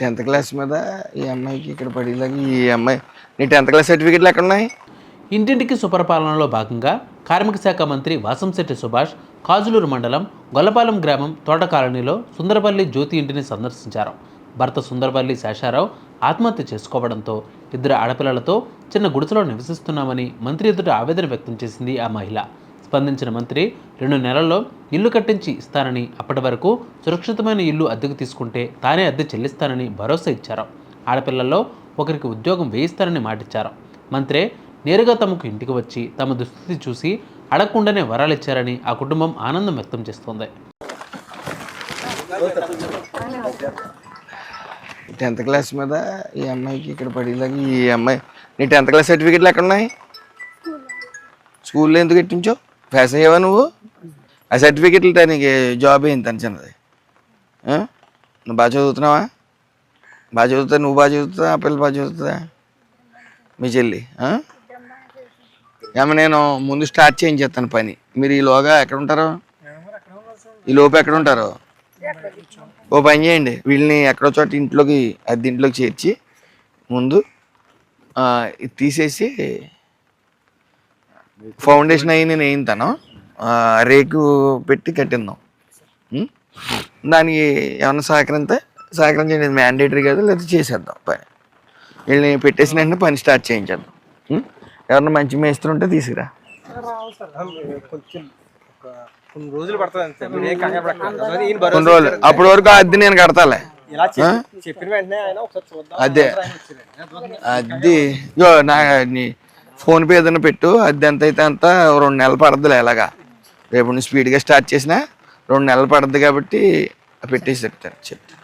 Tenth class మీద ఈ అమ్మాయికి ఇక్కడ పడేలాగా ఈ అమ్మాయి నీ టెన్త్ క్లాస్ సర్టిఫికెట్లు ఎక్కడ ఉన్నాయి ఇంటింటికి సుపరిపాలనలో భాగంగా కార్మిక శాఖ మంత్రి వాసంశెట్టి సుభాష్ కాజులూరు మండలం గొల్లపాలెం గ్రామం తోట కాలనీలో సుందరపల్లి జ్యోతి ఇంటిని సందర్శించారు. భర్త సుందరపల్లి శేషారావు ఆత్మహత్య చేసుకోవడంతో ఇద్దరు ఆడపిల్లలతో చిన్న గుడిసెలో నివసిస్తున్నామని మంత్రి ఎదుట ఆవేదన వ్యక్తం చేసింది ఆ మహిళ. స్పందించిన మంత్రి రెండు నెలల్లో ఇల్లు కట్టించి ఇస్తానని అప్పటి వరకు సురక్షితమైన ఇల్లు అద్దెకు తీసుకుంటే తానే అద్దె చెల్లిస్తానని భరోసా ఇచ్చారు. ఆడపిల్లల్లో ఒకరికి ఉద్యోగం వేయిస్తానని మాటిచ్చారు. మంత్రే నేరుగా తమకు ఇంటికి వచ్చి తమ దుస్థితి చూసి అడగకుండానే వరాలు ఇచ్చారని ఆ కుటుంబం ఆనందం వ్యక్తం చేస్తోంది. టెన్త్ క్లాస్ మీద ఈ అమ్మాయికి ఇక్కడ పడేలాగా ఈ అమ్మాయి నీ టెన్త్ క్లాస్ సర్టిఫికెట్లు ఎక్కడ ఉన్నాయి స్కూల్లో ఎందుకు ఎట్టించావు? పాస్ అయ్యావా నువ్వు? ఆ సర్టిఫికెట్లు నీకు జాబ్ అయింది తన చిన్నది? నువ్వు బాగా చదువుతున్నావా? బాగా చదువుతా నువ్వు బాగా చదువుతుందా ఆ పిల్ల బాగా చదువుతుందా మీ చెల్లి ఏమో నేను ముందు స్టార్ట్ చేయించేస్తాను పని. మీరు ఈలోగా ఎక్కడ ఉంటారు? ఈ లోపు ఎక్కడ ఉంటారు? ఓ పని చేయండి. వీళ్ళని ఎక్కడో చోట ఇంట్లోకి అద్దె ఇంట్లోకి చేర్చి ముందు ఇది తీసేసి ఫౌండేషన్ అయ్యి నేను వేయింతాను రేకు పెట్టి కట్టిందాం? దానికి ఏమన్నా సహకరిస్తే సహకరించండి మ్యాండేటరీ కదా లేదా చేసేద్దాం పని. వీళ్ళని పెట్టేసిన వెంటనే పని స్టార్ట్ చేయించేద్దాం? ఎవరన్నా మంచి మేస్త్రి ఉంటే తీసుకురా. కొన్ని రోజులు కొన్ని అప్పటి వరకు అద్దె నేను కడతాలే. అదే. అది ఇగో నా ఫోన్పే ఫోన్ పే ఏదైనా పెట్టు అది ఎంత అయితే అంత రెండు నెలలు పడద్దులే ఎలాగా. రేపు నుండి స్పీడ్గా స్టార్ట్ చేసినా రెండు నెలలు పడద్దు కాబట్టి పెట్టేసి చెప్తాను చెప్తాను.